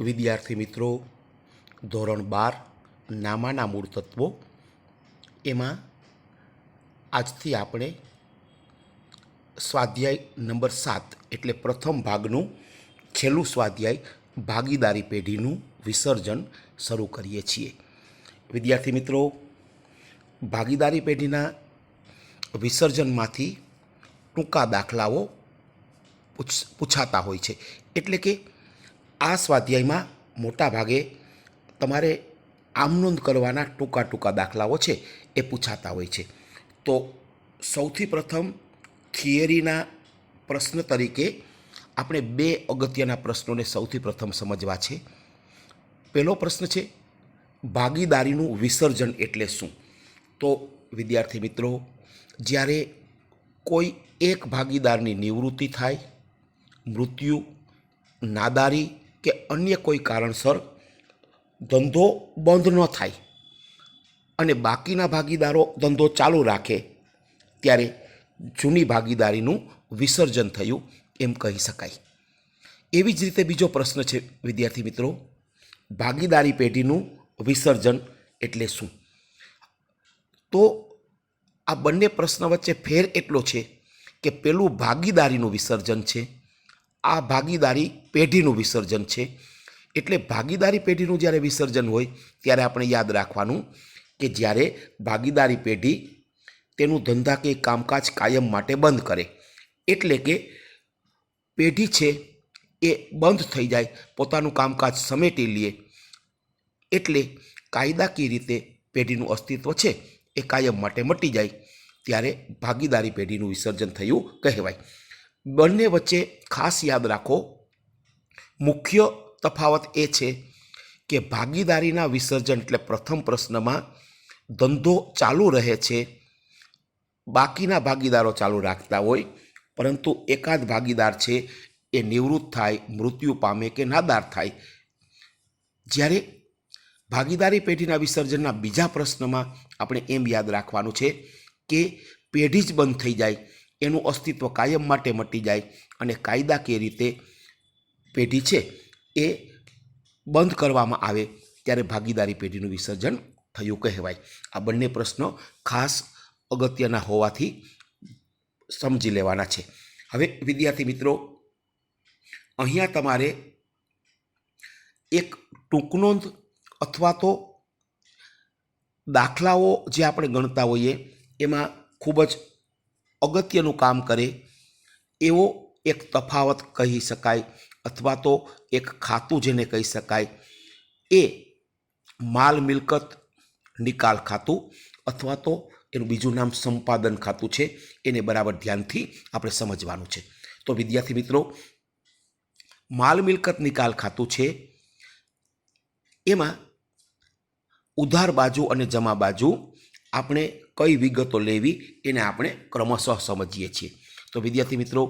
વિદ્યાર્થી મિત્રો, ધોરણ બાર, નામાના મૂળ તત્વો. એમાં આજથી આપણે સ્વાધ્યાય નંબર સાત એટલે પ્રથમ ભાગનું છેલ્લું સ્વાધ્યાય ભાગીદારી પેઢીનું વિસર્જન શરૂ કરીએ છીએ. વિદ્યાર્થી મિત્રો, ભાગીદારી પેઢીના વિસર્જનમાંથી ટૂંકા દાખલાઓ પૂછ, પૂછાતા હોય છે. એટલે કે આ સ્વાધ્યાયમાં મોટા ભાગે તમારે આમનોંધ કરવાના ટૂંકા ટૂંકા દાખલાઓ છે એ પૂછાતા હોય છે. તો સૌથી પ્રથમ થિયરીના પ્રશ્ન તરીકે આપણે બે અગત્યના પ્રશ્નોને સૌથી પ્રથમ સમજવા છે. પહેલો પ્રશ્ન છે, ભાગીદારીનું વિસર્જન એટલે શું? તો વિદ્યાર્થી મિત્રો, જ્યારે કોઈ એક ભાગીદારની નિવૃત્તિ થાય, મૃત્યુ, નાદારી કે અન્ય કોઈ કારણસર ધંધો બંધ ન થાય અને બાકીના ભાગીદારો ધંધો ચાલુ રાખે, ત્યારે જૂની ભાગીદારીનું વિસર્જન થયું એમ કહી શકાય. એવી જ રીતે બીજો પ્રશ્ન છે, વિદ્યાર્થી મિત્રો, ભાગીદારી પેઢીનું વિસર્જન એટલે શું? તો આ બંને પ્રશ્ન વચ્ચે ફેર એટલો છે કે પેલું ભાગીદારીનું વિસર્જન છે આ ભાગીદારી પેઢીનું વિસર્જન છે. એટલે ભાગીદારી પેઢીનું જ્યારે વિસર્જન હોય, ત્યારે આપણે યાદ રાખવાનું કે જ્યારે ભાગીદારી પેઢી તેનું ધંધા કે કામકાજ કાયમ માટે બંધ કરે, એટલે કે પેઢી છે એ બંધ થઈ જાય, પોતાનું કામકાજ સમેટી લે, એટલે કાયદાકીય રીતે પેઢીનું અસ્તિત્વ છે એ કાયમ માટે મટી જાય, ત્યારે ભાગીદારી પેઢીનું વિસર્જન થયું કહેવાય. બંને વચ્ચે ખાસ યાદ રાખો, મુખ્ય તફાવત એ છે કે ભાગીદારીના વિસર્જન એટલે પ્રથમ પ્રશ્નમાં ધંધો ચાલુ રહે છે, બાકીના ભાગીદારો ચાલુ રાખતા હોય, પરંતુ એકાદ ભાગીદાર છે એ નિવૃત્ત થાય, મૃત્યુ પામે કે નાદાર થાય. જ્યારે ભાગીદારી પેઢીના વિસર્જનના બીજા પ્રશ્નમાં આપણે એમ યાદ રાખવાનું છે કે પેઢી જ બંધ થઈ જાય એનું અસ્તિત્વ કાયમ માટે મટી જાય અને કાયદાકીય રીતે પેઢી છે એ બંધ કરવામાં આવે ત્યારે ભાગીદારી પેઢીનું વિસર્જન થયું કહેવાય. આ બંને પ્રશ્નો ખાસ અગત્યના હોવાથી સમજી લેવાના છે. હવે વિદ્યાર્થી મિત્રો, અહીંયા તમારે એક ટૂંકનોંધ અથવા તો દાખલાઓ જે આપણે ગણતા હોઈએ, એમાં ખૂબ જ અગત્યનું કામ કરે એવો એક તફાવત કહી શકાય અથવા તો એક ખાતું જેને કહી શકાય. એ માલ મિલકત નિકાલ ખાતું અથવા તો એનું બીજું નામ સંપાદન ખાતું છે. એને બરાબર ધ્યાનથી આપણે સમજવાનું છે. તો વિદ્યાર્થી મિત્રો, માલ મિલકત નિકાલ ખાતું છે. એમાં ઉધાર બાજુ અને જમા બાજુ આપણે કઈ વિગતો લેવી એને આપણે ક્રમશઃ સમજીએ છીએ. તો વિદ્યાર્થી મિત્રો,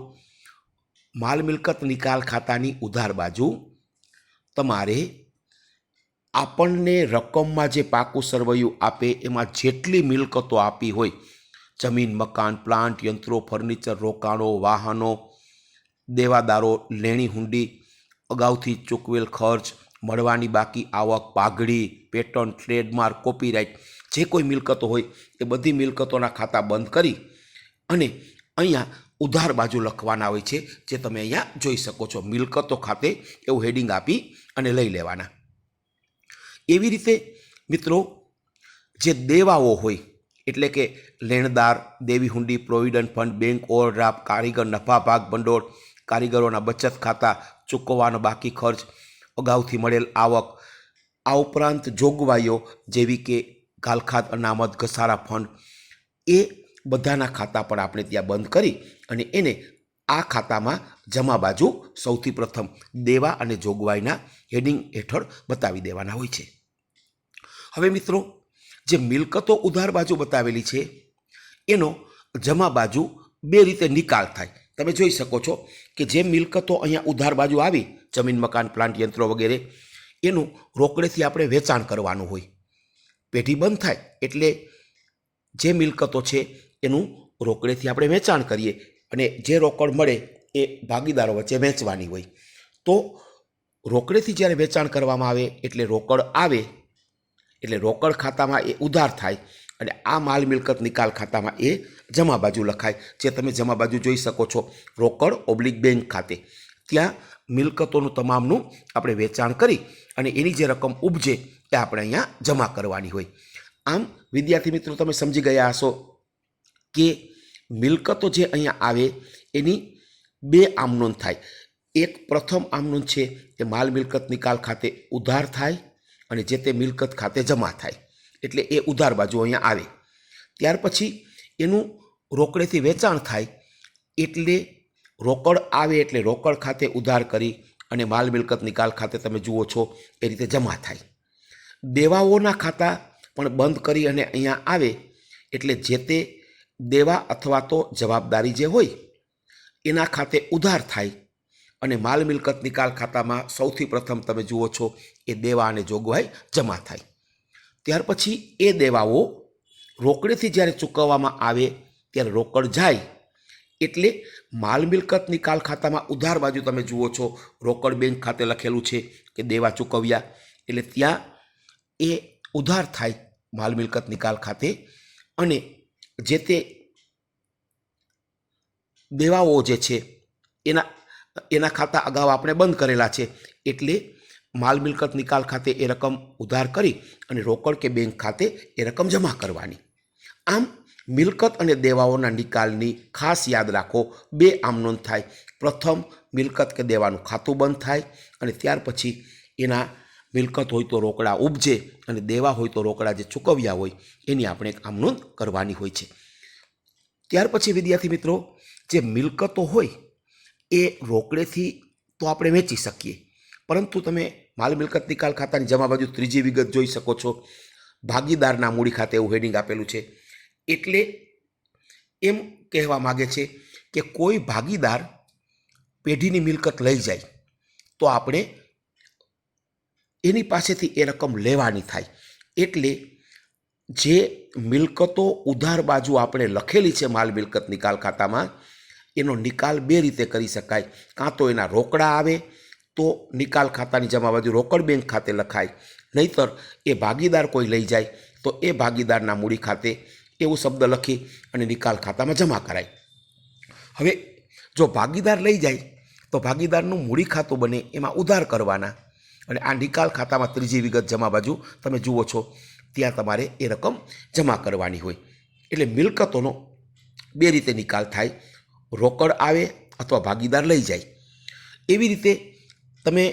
માલ મિલકત નિકાલ ખાતાની ઉધાર બાજુ તમારે આપણને રકમમાં જે પાકું સરવૈયું આપે, એમાં જેટલી મિલકતો આપી હોય, જમીન, મકાન, પ્લાન્ટ, યંત્રો, ફર્નિચર, રોકાણો, વાહનો, દેવાદારો, લેણી હુંડી, અગાઉથી ચૂકવેલ ખર્ચ, મળવાની બાકી આવક, પાઘડી, પેટર્ન, ટ્રેડમાર્ક, કોપીરાઇટ જે કોઈ મિલકતો હોય એ બધી મિલકતોના ખાતા બંધ કરી અને અહીંયા ઉધાર બાજુ લખવાના હોય છે, જે તમે અહીંયા જોઈ શકો છો. મિલકતો ખાતે એવું હેડિંગ આપી અને લઈ લેવાના. એવી રીતે મિત્રો, જે દેવાઓ હોય, એટલે કે લેણદાર, દેવી હુંડી, પ્રોવિડન્ટ ફંડ, બેંક ઓવરડ્રાફ્ટ, કારીગર, નફા, ભાગ ભંડોળ, કારીગરોના બચત ખાતા, ચૂકવવાનો બાકી ખર્ચ, અગાઉથી મળેલ આવક, આ ઉપરાંત જોગવાઈઓ જેવી કે ગાલખાત અનામત ઘસારા ફંડ એ બધાના ખાતા પણ આપણે ત્યાં બંધ કરી અને એને આ ખાતામાં જમા બાજુ સૌથી પ્રથમ દેવા અને જોગવાઈના હેડિંગ હેઠળ બતાવી દેવાના હોય છે. હવે મિત્રો, જે મિલકતો ઉધાર બાજુ બતાવેલી છે, એનો જમા બાજુ બે રીતે નિકાલ થાય. તમે જોઈ શકો છો કે જે મિલકતો અહીંયા ઉધાર બાજુ આવી, જમીન, મકાન, પ્લાન્ટ યંત્રો વગેરે, એનું રોકડેથી આપણે વેચાણ કરવાનું હોય. પેઢી બંધ થાય એટલે જે મિલકતો છે એનું રોકડેથી આપણે વેચાણ કરીએ અને જે રોકડ મળે એ ભાગીદારો વચ્ચે વેચવાની હોય. તો રોકડેથી જ્યારે વેચાણ કરવામાં આવે એટલે રોકડ આવે, એટલે રોકડ ખાતામાં એ ઉધાર થાય અને આ માલ મિલકત નિકાલ ખાતામાં એ જમા બાજુ લખાય. જે તમે જમા બાજુ જોઈ શકો છો, રોકડ ઓબ્લિક બેંક ખાતે. ત્યાં મિલકતોનું તમામનું આપણે વેચાણ કરી અને એની જે રકમ ઉપજે એ આપણે અહીંયા જમા કરવાની હોય. આમ, વિદ્યાર્થી મિત્રો, તમે સમજી ગયા હશો કે મિલકતો જે અહીંયા આવે, એની બે આમનોંધ થાય. એક પ્રથમ આમનોંધ છે એ માલ મિલકત નિકાલ ખાતે ઉધાર થાય અને જે તે મિલકત ખાતે જમા થાય. એટલે એ ઉધાર બાજુ અહીંયા આવે. ત્યાર પછી એનું રોકડેથી વેચાણ થાય, એટલે રોકડ આવે એટલે રોકડ ખાતે ઉધાર કરી અને માલ મિલકત નિકાલ ખાતે તમે જુઓ છો, એ રીતે જમા થાય. દેવાઓના ખાતા પણ બંધ કરી અને અહીંયા આવે એટલે જે તે દેવા અથવા તો જવાબદારી જે હોય, એના ખાતે ઉધાર થાય. અને માલ મિલકત નિકાલ ખાતામાં સૌથી પ્રથમ તમે જુઓ છો, એ દેવા અને જોગવાઈ જમા થાય. ત્યાર પછી એ દેવાઓ રોકડેથી જ્યારે ચૂકવવામાં આવે, ત્યારે રોકડ જાય. એટલે માલ મિલકત નિકાલ ખાતામાં ઉધાર બાજુ તમે જુઓ છો, રોકડ બેંક ખાતે લખેલું છે કે દેવા ચૂકવ્યા. એટલે ત્યાં એ ઉધાર થાય માલ મિલકત નિકાલ ખાતે અને જે તે દેવાઓ જે છે, એના એના ખાતા અગાઉ આપણે બંધ કરેલા છે, એટલે માલ મિલકત નિકાલ ખાતે એ રકમ ઉધાર કરી અને રોકડ કે બેંક ખાતે એ રકમ જમા કરવાની. આમ મિલકત અને દેવાઓના નિકાલની ખાસ યાદ રાખો, બે આમ નોંધ થાય. પ્રથમ મિલકત કે દેવાનું ખાતું બંધ થાય અને ત્યાર પછી એના મિલકત હોય તો રોકડા ઉપજે અને દેવા હોય તો રોકડા જે ચૂકવ્યા હોય, એની આપણે એક આમ નોંધ કરવાની હોય છે. ત્યાર પછી વિદ્યાર્થી મિત્રો, જે મિલકતો હોય, એ રોકડેથી તો આપણે વેચી શકીએ. પરંતુ તમે માલ મિલકત નિકાલ ખાતાની જમા બાજુ ત્રીજી વિગત જોઈ શકો છો. ભાગીદારના મૂડી ખાતે એવું હેડિંગ આપેલું છે. એટલે એમ કહેવા માગે છે કે કોઈ ભાગીદાર પેઢીની મિલકત લઈ જાય, તો આપણે એની પાસેથી એ રકમ લેવાની થાય. એટલે જે મિલકતો ઉધાર બાજુ આપણે લખેલી છે માલ મિલકત નિકાલ ખાતામાં, એનો નિકાલ બે રીતે કરી શકાય. કાં તો એના રોકડા આવે, તો નિકાલ ખાતાની જમા બાજુ રોકડ બેંક ખાતે લખાય. નહીતર એ ભાગીદાર કોઈ લઈ જાય, તો એ ભાગીદારના મૂડી ખાતે એવું શબ્દ લખી અને નિકાલ ખાતામાં જમા કરાય. હવે જો ભાગીદાર લઈ જાય, તો ભાગીદારનું મૂડી ખાતું બને એમાં ઉધાર કરવાના. અને આ નિકાલ ખાતામાં ત્રીજી વિગત જમા બાજુ તમે જુઓ છો, ત્યાં તમારે એ રકમ જમા કરવાની હોય. એટલે મિલકતોનો બે રીતે નિકાલ થાય. રોકડ આવે અથવા ભાગીદાર લઈ જાય. એવી રીતે તમે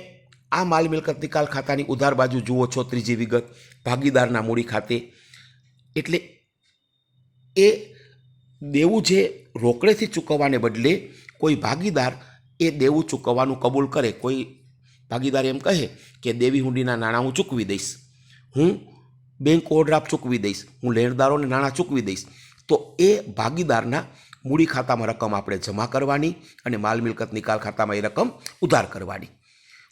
આ માલ મિલકત નિકાલ ખાતાની ઉધાર બાજુ જુઓ છો, ત્રીજી વિગત, ભાગીદારના મૂડી ખાતે. એટલે એ દેવું જે રોકડેથી ચૂકવવાને બદલે કોઈ ભાગીદાર એ દેવું ચૂકવવાનું કબૂલ કરે, કોઈ ભાગીદાર એમ કહે કે દેવી હુંડીના નાણાં હું ચૂકવી દઈશ. હું બેંક ઓવરડ્રાફ્ટ ચૂકવી દઈશ. હું લેણદારોને નાણાં ચૂકવી દઈશ. તો એ ભાગીદારના મૂડી ખાતામાં રકમ આપણે જમા કરવાની અને માલ મિલકત નિકાલ ખાતામાં એ રકમ ઉધાર કરવાની.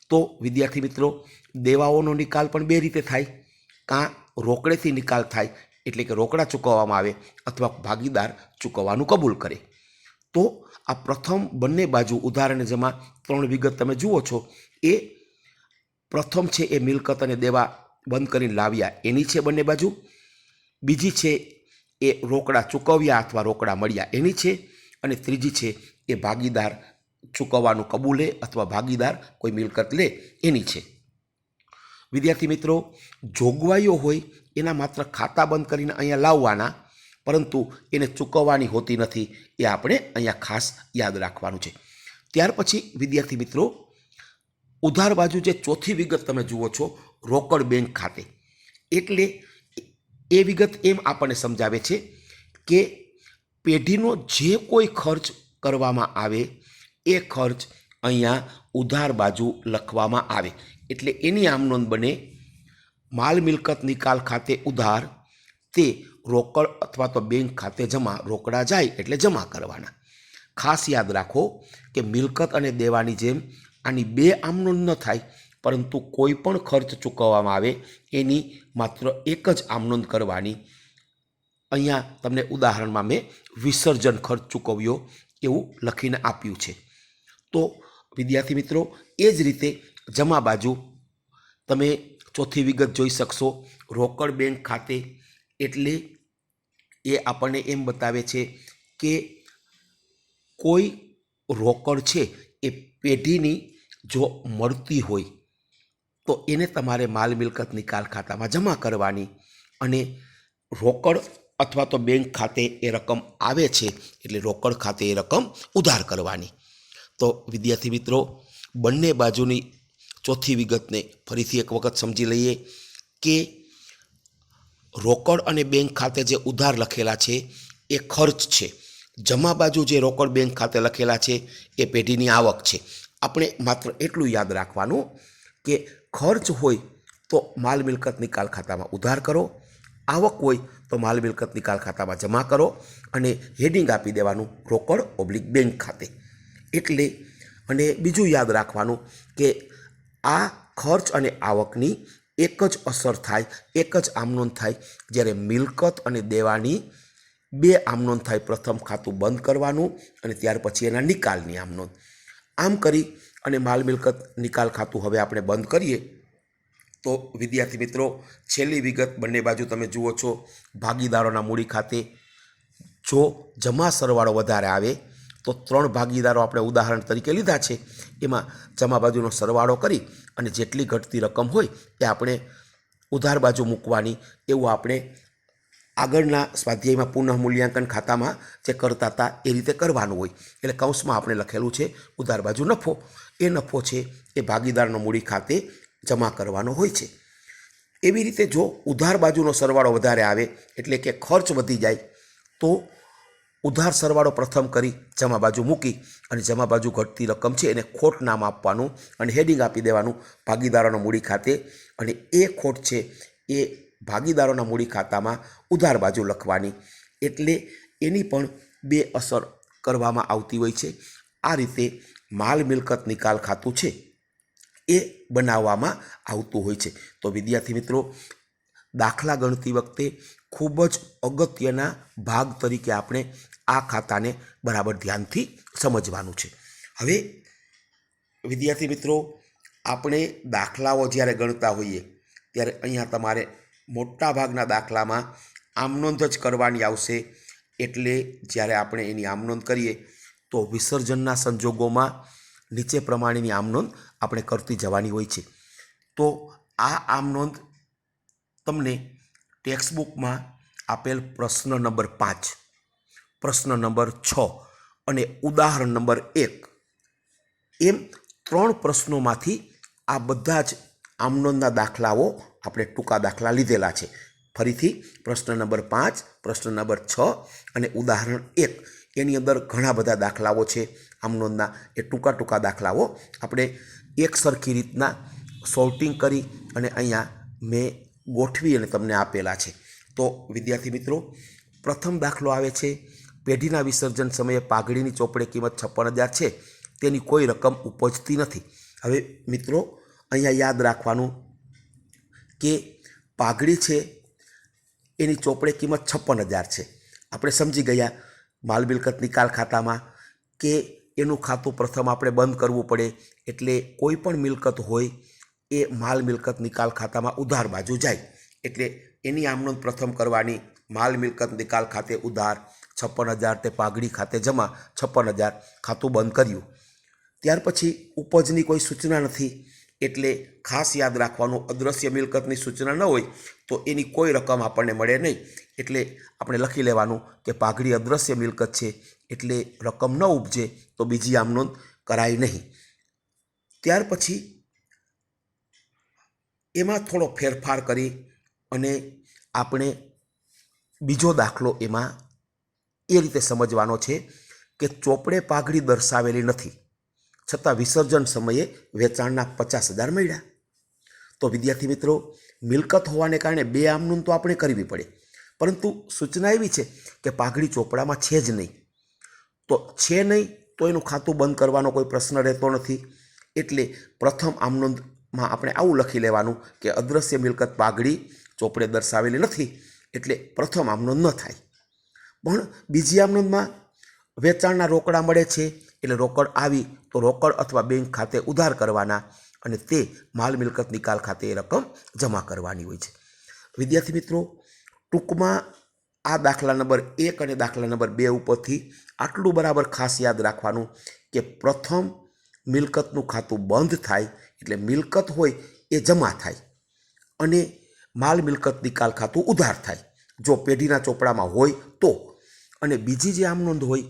તો વિદ્યાર્થી મિત્રો, દેવાઓનો નિકાલ પણ બે રીતે થાય. કાં રોકડેથી નિકાલ થાય, એટલે કે રોકડા ચૂકવવામાં આવે, અથવા ભાગીદાર ચૂકવવાનું કબૂલ કરે. તો આ પ્રથમ બંને બાજુ ઉદાહરણ જેમાં ત્રણ વિગત તમે જુઓ છો, એ પ્રથમ છે એ મિલકત અને દેવા બંધ કરીને લાવ્યા. એની છે બંને બાજુ. બીજી છે એ રોકડા ચૂકવ્યા અથવા રોકડા મળ્યા. એની છે અને ત્રીજી છે એ ભાગીદાર ચૂકવવાનું કબૂલે અથવા ભાગીદાર કોઈ મિલકત લે. એની છે. વિદ્યાર્થી મિત્રો, જોગવાઈઓ હોય એના માત્ર ખાતા બંધ કરીને અહીંયા લાવવાના પરંતુ એને ચૂકવવાની હોતી નથી એ આપણે અહીંયા ખાસ યાદ રાખવાનું છે. ત્યાર પછી, વિદ્યાર્થી મિત્રો, ઉધાર બાજુ જે ચોથી વિગત તમે જુઓ છો, રોકડ બેંક ખાતે. એટલે એ વિગત એમ આપણને સમજાવે છે કે પેઢીનો જે કોઈ ખર્ચ કરવામાં આવે, એ ખર્ચ અહીંયા ઉધાર બાજુ લખવામાં આવે. એટલે એની આમ નોંધ બને માલ મિલકત નિકાલ ખાતે ઉધાર, તે રોકડ અથવા તો બેંક ખાતે જમા રોકડા જાય એટલે જમા કરવાના. ખાસ યાદ રાખો કે મિલકત અને દેવાની જેમ આની બે આમનોંધ ન થાય, પરંતુ કોઈ પણ ખર્ચ ચૂકવવામાં આવે એની માત્ર એક જ આમનોંધ કરવાની. અહીંયા તમને ઉદાહરણમાં મેં વિસર્જન ખર્ચ ચૂકવ્યો એવું લખીને આપ્યું છે. તો વિદ્યાર્થી મિત્રો, એ જ રીતે જમા બાજુ તમે ચોથી વિગત જોઈ શકશો. રોકડ બેંક ખાતે એટલે એ આપણને એમ બતાવે છે કે કોઈ રોકડ છે એ પેઢીની જો મળતી હોય, તો એને તમારે માલ મિલકત નિકાલ ખાતામાં જમા કરવાની અને રોકડ અથવા તો બેંક ખાતે એ રકમ આવે છે એટલે રોકડ ખાતે એ રકમ ઉધાર કરવાની. તો વિદ્યાર્થી મિત્રો, બંને બાજુની ચોથી વિગતને ફરીથી એક વખત સમજી લઈએ કે રોકડ અને બેંક ખાતે જે ઉધાર લખેલા છે, એ ખર્ચ છે. જમા બાજુ જે રોકડ બેંક ખાતે લખેલા છે, એ પેઢીની આવક છે. આપણે માત્ર એટલું યાદ રાખવાનું કે ખર્ચ હોય તો માલ મિલકત નિકાલ ખાતામાં ઉધાર કરો, આવક હોય તો માલ મિલકત નિકાલ ખાતામાં જમા કરો અને હેડિંગ આપી દેવાનું રોકડ ઓબ્લિક બેંક ખાતે. એટલે અને બીજું યાદ રાખવાનું કે આ ખર્ચ અને આવકની એક જ અસર થાય, એક જ આમનોંધ થાય. જ્યારે મિલકત અને દેવાની બે આમનોંધ થાય, પ્રથમ ખાતું બંધ કરવાનું અને ત્યાર પછી એના નિકાલની આમનોંધ આમ કરી અને માલ મિલકત નિકાલ ખાતું હવે આપણે બંધ કરીએ, તો વિદ્યાર્થી મિત્રો, છેલ્લી વિગત બંને બાજુ તમે જુઓ છો. ભાગીદારોના મૂડી ખાતે જો જમા સરવાળો વધારે આવે, તો ત્રણ ભાગીદારો આપણે ઉદાહરણ તરીકે લીધા છે. એમાં જમા બાજુનો સરવાળો કરી અને જેટલી ઘટતી રકમ હોય એ આપણે ઉધાર બાજુ મૂકવાની એવું આપણે આગળના સ્વાધ્યાયમાં પુનઃ મૂલ્યાંકન ખાતામાં જે કરતા હતા એ રીતે કરવાનું હોય. એટલે કૌંસમાં આપણે લખેલું છે, ઉધાર બાજુ નફો. એ નફો છે એ ભાગીદારનો મૂડી ખાતે જમા કરવાનો હોય છે. એવી રીતે જો ઉધાર બાજુનો સરવાળો વધારે આવે, એટલે કે ખર્ચ વધી જાય, તો ઉધાર સરવાળો પ્રથમ કરી, જમા બાજુ મૂકી અને જમા બાજુ ઘટતી રકમ છે એને ખોટ નામ આપવાનું અને હેડિંગ આપી દેવાનું ભાગીદારોના મૂડી ખાતે. અને એ ખોટ છે એ ભાગીદારોના મૂડી ખાતામાં ઉધાર બાજુ લખવાની. એટલે એની પણ બે અસર કરવામાં આવતી હોય છે. આ રીતે માલ મિલકત નિકાલ ખાતું છે એ બનાવવામાં આવતું હોય છે. તો વિદ્યાર્થી મિત્રો દાખલા ગણતી વખતે ખૂબ જ અગત્યના ભાગ તરીકે આપણે આ ખાતાને બરાબર ધ્યાનથી સમજવાનું છે. હવે, વિદ્યાર્થી મિત્રો, આપણે દાખલાઓ જ્યારે ગણતા હોઈએ, ત્યારે અહીંયા તમારે મોટા ભાગના દાખલામાં આમનોંધ જ કરવાની આવશે. એટલે જ્યારે આપણે એની આમનોંધ કરીએ, તો વિસર્જનના સંજોગોમાં નીચે પ્રમાણેની આમનોંધ આપણે કરતી જવાની હોય છે. તો આ આમનોંધ તમને ટેક્સ્ટબુકમાં આપેલ પ્રશ્ન નંબર પાંચ, પ્રશ્ન નંબર છ અને ઉદાહરણ નંબર એક. એમ ત્રણ પ્રશ્નોમાંથી આ બધા જ આમનોંધના દાખલાઓ આપણે ટૂંકા દાખલા લીધેલા છે. ફરીથી પ્રશ્ન નંબર પાંચ, પ્રશ્ન નંબર છ અને ઉદાહરણ એક. એની અંદર ઘણા બધા દાખલાઓ છે. આમનોંધના એ ટૂંકા ટૂંકા દાખલાઓ આપણે એક સરખી રીતના સોર્ટિંગ કરી અને અહીંયા મેં ગોઠવી અને તમને આપેલા છે. તો વિદ્યાર્થી મિત્રો, પ્રથમ દાખલો આવે છે. પેઢીના વિસર્જન સમયે પાઘડીની ચોપડે કિંમત છપ્પન હજાર છે. તેની કોઈ રકમ ઉપજતી નથી. હવે મિત્રો, અહીંયા યાદ રાખવાનું કે પાઘડી છે, એની ચોપડે કિંમત છપ્પન હજાર છે. આપણે સમજી ગયા માલ મિલકત નિકાલ ખાતામાં કે એનું ખાતું પ્રથમ આપણે બંધ કરવું પડે. એટલે કોઈ પણ મિલકત હોય એ માલ મિલકત નિકાલ ખાતામાં ઉધાર બાજુ જાય. એટલે એની આમનોંધ પ્રથમ કરવાની માલ મિલકત નિકાલ ખાતે ઉધાર, છપ્પન હજાર તે પાઘડી ખાતે જમા, છપ્પન હજાર ખાતું બંધ કર્યું. ત્યાર પછી ઉપજની કોઈ સૂચના નથી. એટલે ખાસ યાદ રાખવાનું, અદ્રશ્ય મિલકતની સૂચના ન હોય તો એની કોઈ રકમ આપણને મળે નહીં. એટલે આપણે લખી લેવાનું કે પાઘડી અદ્રશ્ય મિલકત છે, એટલે રકમ ન ઉપજે તો બીજી આમનોંધ કરાય નહીં. ત્યાર પછી એમાં થોડો ફેરફાર કરી અને આપણે બીજો દાખલો એમાં એ રીતે સમજવાનો છે કે ચોપડે પાઘડી દર્શાવેલી નથી, છતાં વિસર્જન સમયે વેચાણના પચાસ હજાર મળ્યા. તો વિદ્યાર્થી મિત્રો, મિલકત હોવાને કારણે બે આમનું તો આપણે કરવી પડે, પરંતુ સૂચના એવી છે કે પાઘડી ચોપડામાં છે જ નહીં. તો છે નહીં તો એનું ખાતું બંધ કરવાનો કોઈ પ્રશ્ન રહેતો નથી, એટલે પ્રથમ આમનોંધમાં આપણે આવું લખી લેવાનું કે અદ્રશ્ય મિલકત પાઘડી ચોપડે દર્શાવેલી નથી, એટલે પ્રથમ આમનોંધ ન થાય. પણ બીજી આમનોંધમાં વેચાણના રોકડા મળે છે, એટલે રોકડ આવી તો રોકડ અથવા બેંક ખાતે ઉધાર કરવાના અને તે માલ મિલકત નિકાલ ખાતે એ રકમ જમા કરવાની હોય છે. વિદ્યાર્થી મિત્રો, ટૂંકમાં આ દાખલા નંબર એક અને દાખલા નંબર બે ઉપરથી આટલું બરાબર ખાસ યાદ રાખવાનું કે પ્રથમ મિલકતનું ખાતું બંધ થાય, એટલે મિલકત હોય એ જમા થાય અને માલ મિલકત નિકાલ ખાતું ઉધાર થાય. જો પેઢીના ચોપડામાં હોય તો. અને બીજી જે આમ નોંધ હોય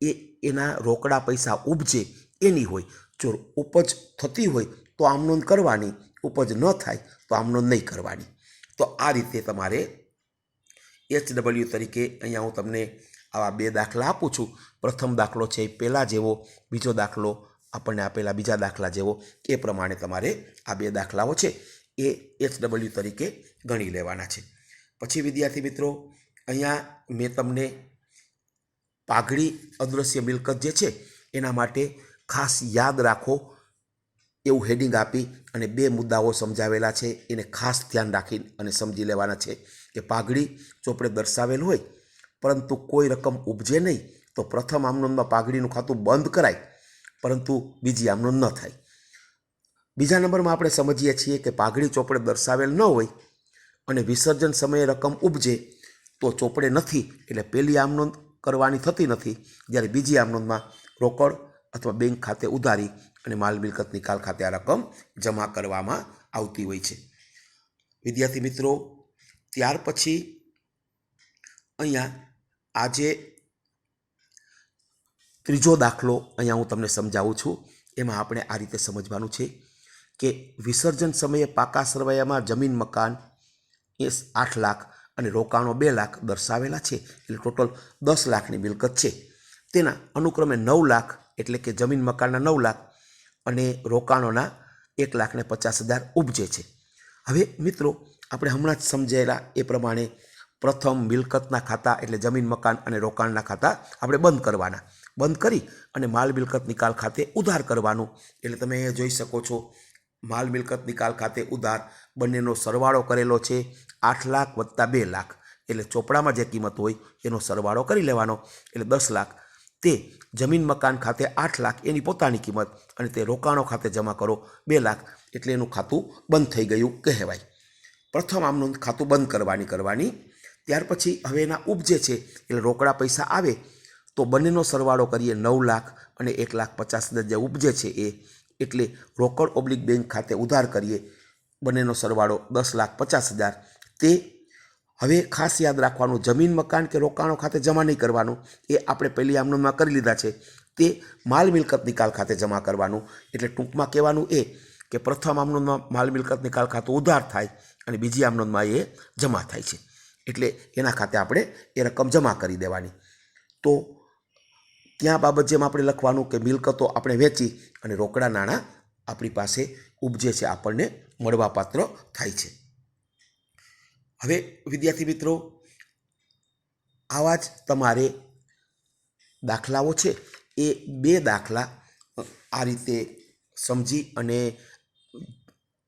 એ એના રોકડા પૈસા ઉપજે એની હોય. જો ઉપજ થતી હોય તો આમ નોંધ કરવાની, ઉપજ ન થાય તો આમ નોંધ નહીં કરવાની. તો આ રીતે તમારે એચ ડબલ્યુ તરીકે અહીંયા હું તમને આવા બે દાખલા આપું છું. પ્રથમ દાખલો છે એ પહેલાં જેવો, બીજો દાખલો આપણને આપેલા બીજા દાખલા જેવો એ પ્રમાણે તમારે આ બે દાખલાઓ છે એ એચ ડબલ્યુ તરીકે ગણી લેવાના છે. પછી વિદ્યાર્થી મિત્રો, અહીંયા મેં તમને પાઘડી અદૃશ્ય મિલકત જે છે એના માટે ખાસ યાદ રાખો, એવું હેડિંગ આપી અને બે મુદ્દાઓ સમજાવેલા છે, એને ખાસ ધ્યાન રાખી અને સમજી લેવાના છે કે પાઘડી ચોપડે દર્શાવેલ હોય, પરંતુ કોઈ રકમ ઉપજે નહીં, તો પ્રથમ આમનોંધમાં પાઘડીનું ખાતું બંધ કરાય. પરંતુ બીજી આમનોંધ ન થાય. બીજા નંબરમાં આપણે સમજીએ છીએ કે પાઘડી ચોપડે દર્શાવેલ ન હોય અને વિસર્જન સમયે રકમ ઉપજે તો ચોપડે નથી એટલે પહેલી આમનોંધ કરવાની થતી નથી જ્યારે બીજી આમનોંધમાં રોકડ અથવા બેંક ખાતે ઉધારી અને માલ મિલકત નિકાલ ખાતે આ રકમ જમા કરવામાં આવતી હોય છે. વિદ્યાર્થી મિત્રો, ત્યાર પછી અહીંયા આજે ત્રીજો દાખલો અહીંયા હું તમને સમજાવું છું. એમાં આપણે આ રીતે સમજવાનું છે કે વિસર્જન સમયે પાકા સરવૈયામાં જમીન મકાન એ આઠ લાખ અને રોકાણો બે લાખ દર્શાવેલા છે. એટલે ટોટલ દસ લાખની મિલકત છે. તેના અનુક્રમે નવ લાખ એટલે કે જમીન મકાનના નવ લાખ અને રોકાણોના એક લાખને પચાસ હજાર ઉપજે છે. હવે મિત્રો, આપણે હમણાં જ સમજાયેલા એ પ્રમાણે પ્રથમ મિલકતના ખાતા એટલે જમીન મકાન અને રોકાણના ખાતા આપણે બંધ કરવાના. બંધ કરી અને માલ મિલકત નિકાલ ખાતે ઉધાર કરવાનું. એટલે તમે અહીંયા જોઈ શકો છો, માલ મિલકત નિકાલ ખાતે ઉધાર બંનેનો સરવાળો કરેલો છે આઠ લાખ વત્તા બે લાખ. એટલે ચોપડામાં જે કિંમત હોય એનો સરવાળો કરી લેવાનો. એટલે દસ લાખ. તે જમીન મકાન ખાતે આઠ લાખ એની પોતાની કિંમત અને તે રોકાણો ખાતે જમા કરો બે લાખ. એટલે એનું ખાતું બંધ થઈ ગયું કહેવાય. પ્રથમ આમનું ખાતું બંધ કરવાની કરવાની. ત્યાર પછી હવે એના ઉપજે છે. એટલે રોકડા પૈસા આવે તો બંનેનો સરવાળો કરીએ નવ લાખ અને એક લાખ પચાસ હજાર જે ઉપજે છે એ, એટલે રોકડ ઓબ્લિક બેંક ખાતે ઉધાર કરીએ, બંનેનો સરવાળો દસ લાખ પચાસ હજાર. તે હવે ખાસ યાદ રાખવાનું, જમીન, મકાન કે રોકાણો ખાતે જમા નહીં કરવાનું, એ આપણે પહેલી આમનોમાં કરી લીધા છે. તે માલ મિલકત નિકાલ ખાતે જમા કરવાનું, એટલે ટૂંકમાં કહેવાનું એ કે પ્રથમ આમનોંધમાં માલ મિલકત નિકાલ ખાતું ઉધાર થાય અને બીજી આમનોંધમાં એ જમા થાય છે. એટલે એના ખાતે આપણે એ રકમ જમા કરી દેવાની. તો ત્યાં બાબત જેમ આપણે લખવાનું કે મિલકતો આપણે વેચી અને રોકડા નાણાં આપણી પાસે ઉપજે છે, આપણને મળવાપાત્ર થાય છે. હવે વિદ્યાર્થી મિત્રો, આવા જ તમારે દાખલાઓ છે. એ બે દાખલા આ રીતે સમજી અને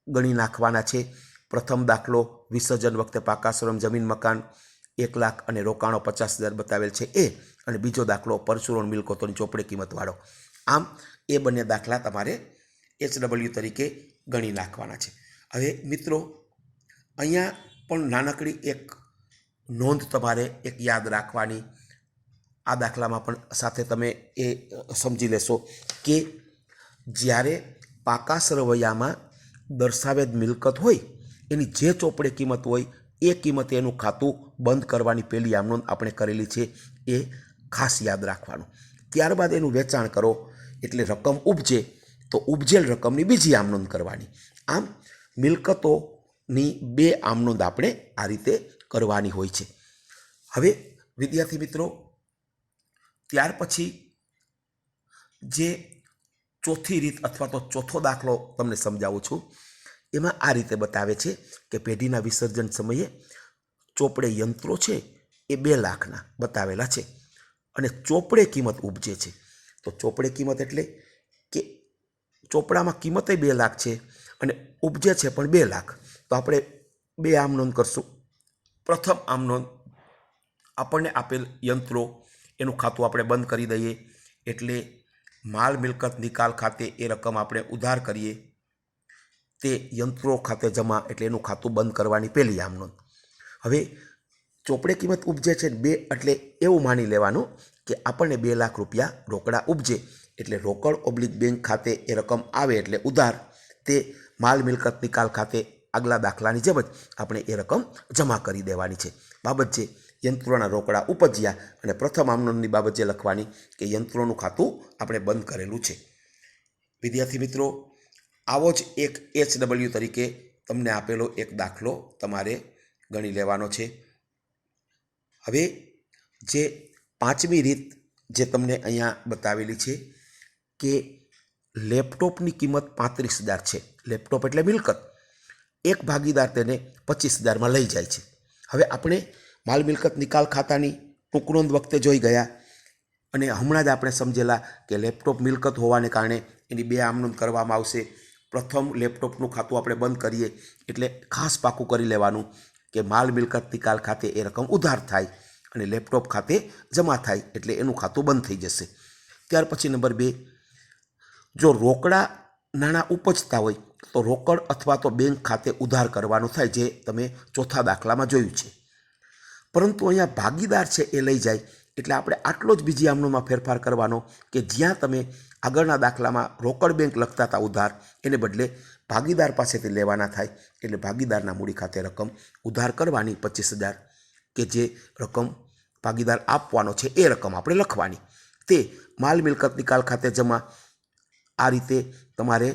ગણી નાખવાના છે. પ્રથમ દાખલો, વિસર્જન વખતે પાકાશ્રમ જમીન, મકાન, એક લાખ અને રોકાણો પચાસ હજાર બતાવેલ છે. એ અને બીજો દાખલો પરશુરણ મિલકતોની ચોપડી કિંમતવાળો. આમ એ બંને દાખલા તમારે એચ ડબલ્યુ તરીકે ગણી નાખવાના છે. હવે મિત્રો, અહીંયા પણ નાનકડી એક નોંધ તમારે એક યાદ રાખવાની. આ દાખલામાં પણ સાથે તમે એ સમજી લેશો કે જ્યારે પાકા સરવૈયામાં દર્શાવેદ મિલકત હોય, એની જે ચોપડે કિંમત હોય, એ કિંમતે એનું ખાતું બંધ કરવાની પહેલી આમનોંધ આપણે કરેલી છે એ ખાસ યાદ રાખવાનું. ત્યારબાદ એનું વેચાણ કરો, એટલે રકમ ઉપજે, તો ઉપજેલ રકમની બીજી આમનોંધ કરવાની. આમ મિલકતોની બે આમનોંધ આપણે આ રીતે કરવાની હોય છે. હવે વિદ્યાર્થી મિત્રો, ત્યાર પછી જે ચોથી રીત અથવા તો ચોથો દાખલો તમને સમજાવું છું, એમાં આ રીતે બતાવે છે કે પેઢીના વિસર્જન સમયે ચોપડે યંત્રો છે એ બે લાખના બતાવેલા છે. અને ચોપડે કિંમત ઉપજે છે. તો ચોપડે કિંમત એટલે કે ચોપડામાં કિંમતે બે લાખ છે અને ઉપજે છે પણ બે લાખ. તો આપણે બે આમ નોંધ કરશું. પ્રથમ આમ નોંધ આપણને આપેલ યંત્રો, એનું ખાતું આપણે બંધ કરી દઈએ. એટલે માલ મિલકત નિકાલ ખાતે એ રકમ આપણે ઉધાર કરીએ. તે યંત્રો ખાતે જમા એટલે એનું ખાતું બંધ કરવાની પહેલી આમ નોંધ. હવે ચોપડે કિંમત ઉપજે છે બે, એટલે એવું માની લેવાનું કે આપણને બે લાખ રૂપિયા રોકડા ઉપજે. એટલે રોકડ ઓબ્લિક બેંક ખાતે એ રકમ આવે એટલે ઉધાર. તે માલ મિલકત નિકાલ ખાતે આગલા દાખલાની જેમ જ આપણે એ રકમ જમા કરી દેવાની છે. બાબત છે યંત્રોના રોકડા ઉપજ્યા અને પ્રથમ આમનોંધની બાબત જે લખવાની કે યંત્રોનું ખાતું આપણે બંધ કરેલું છે. વિદ્યાર્થી મિત્રો, આવો જ એક એચ ડબલ્યુ તરીકે તમને આપેલો એક દાખલો તમારે ગણી લેવાનો છે. હવે જે પાંચમી રીત જે તમને અહીંયા બતાવેલી છે કે લેપટોપની કિંમત પાંત્રીસ હજાર છે. લેપટોપ એટલે મિલકત. એક ભાગીદાર તેને પચીસ હજારમાં લઈ જાય છે. હવે આપણે માલ મિલકત નિકાલ ખાતાની ટૂંક નોંધ વખતે જોઈ ગયા અને હમણાં જ આપણે સમજેલા કે લેપટોપ મિલકત હોવાને કારણે એની બે આમનોંધ કરવામાં આવશે. પ્રથમ લેપટોપનું ખાતું આપણે બંધ કરીએ એટલે ખાસ પાકું કરી લેવાનું. કે માલ મિલકત નિકાલ ખાતે એ રકમ ઉધાર થાય અને લેપટોપ ખાતે જમા થાય એટલે એનું ખાતું બંધ થઈ જશે. ત્યાર પછી નંબર બે, જો રોકડા નાણાં ઉપજતા હોય તો રોકડ અથવા તો બેંક ખાતે ઉધાર કરવાનું થાય જે તમે ચોથા દાખલામાં જોયું છે. પરંતુ અહીંયા ભાગીદાર છે એ લઈ જાય એટલે આપણે આટલો જ બીજી આમનોમાં ફેરફાર કરવાનો કે જ્યાં તમે આગળના દાખલામાં રોકડ બેંક લખતા હતા ઉધાર, એને બદલે ભાગીદાર પાસેથી લેવાના થાય એટલે ભાગીદારના મૂડી ખાતે રકમ ઉધાર કરવાની પચીસ હજાર કે જે રકમ ભાગીદાર આપવાનો છે એ રકમ આપણે લખવાની. તે માલ મિલકત નિકાલ ખાતે જમા. આ રીતે તમારે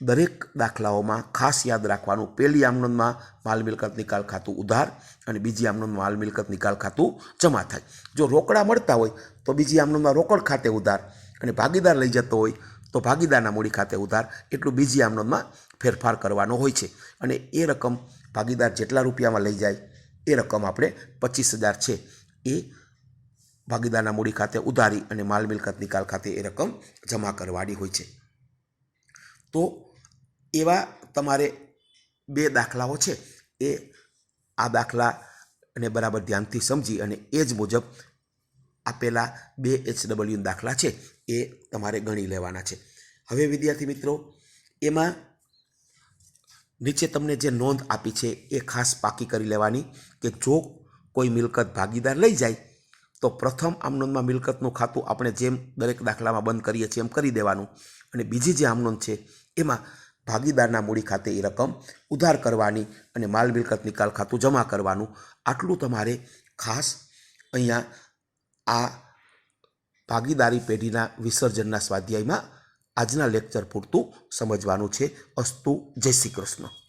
દરેક દાખલાઓમાં ખાસ યાદ રાખવાનું. પહેલી આમનોંધમાં માલ મિલકત નિકાલ ખાતું ઉધાર અને બીજી આમનોંધમાં માલ મિલકત નિકાલ ખાતું જમા થાય. જો રોકડા મળતા હોય તો બીજી આમનોંધમાં રોકડ ખાતે ઉધાર અને ભાગીદાર લઈ જતો હોય તો ભાગીદારના મૂડી ખાતે ઉધાર એટલું બીજી આમનોંધમાં ફેરફાર કરવાનો હોય છે. અને એ રકમ ભાગીદાર જેટલા રૂપિયામાં લઈ જાય, એ રકમ આપણે પચીસ હજાર છે. એ ભાગીદારના મૂડી ખાતે ઉધારી અને માલ મિલકત નિકાલ ખાતે એ રકમ જમા કરવાની હોય છે. તો એવા તમારે બે દાખલાઓ છે. એ આ દાખલા અને બરાબર ધ્યાનથી સમજી અને એ જ મુજબ આપેલા બે એચ ડબલ્યુ દાખલા છે. એ તમારે ગણી લેવાના છે. હવે વિદ્યાર્થી મિત્રો, એમાં નીચે તમને જે નોંધ આપી છે એ ખાસ પાકી કરી લેવાની કે જો કોઈ મિલકત ભાગીદાર લઈ જાય, તો પ્રથમ આમનોંધમાં મિલકતનું ખાતું આપણે જેમ દરેક દાખલામાં બંધ કરીએ છીએ એમ કરી દેવાનું. અને બીજી જે આમનોંધ છે, એમાં ભાગીદારના મૂડી ખાતે એ રકમ ઉધાર કરવાની અને માલ મિલકત નિકાલ ખાતું જમા કરવાનું. આટલું તમારે ખાસ અહીંયા આ ભાગીદારી પેઢીના વિસર્જનના સ્વાધ્યાયમાં આજના લેક્ચર પૂરતું સમજવાનું છે. અસ્તુ જય શ્રી કૃષ્ણ.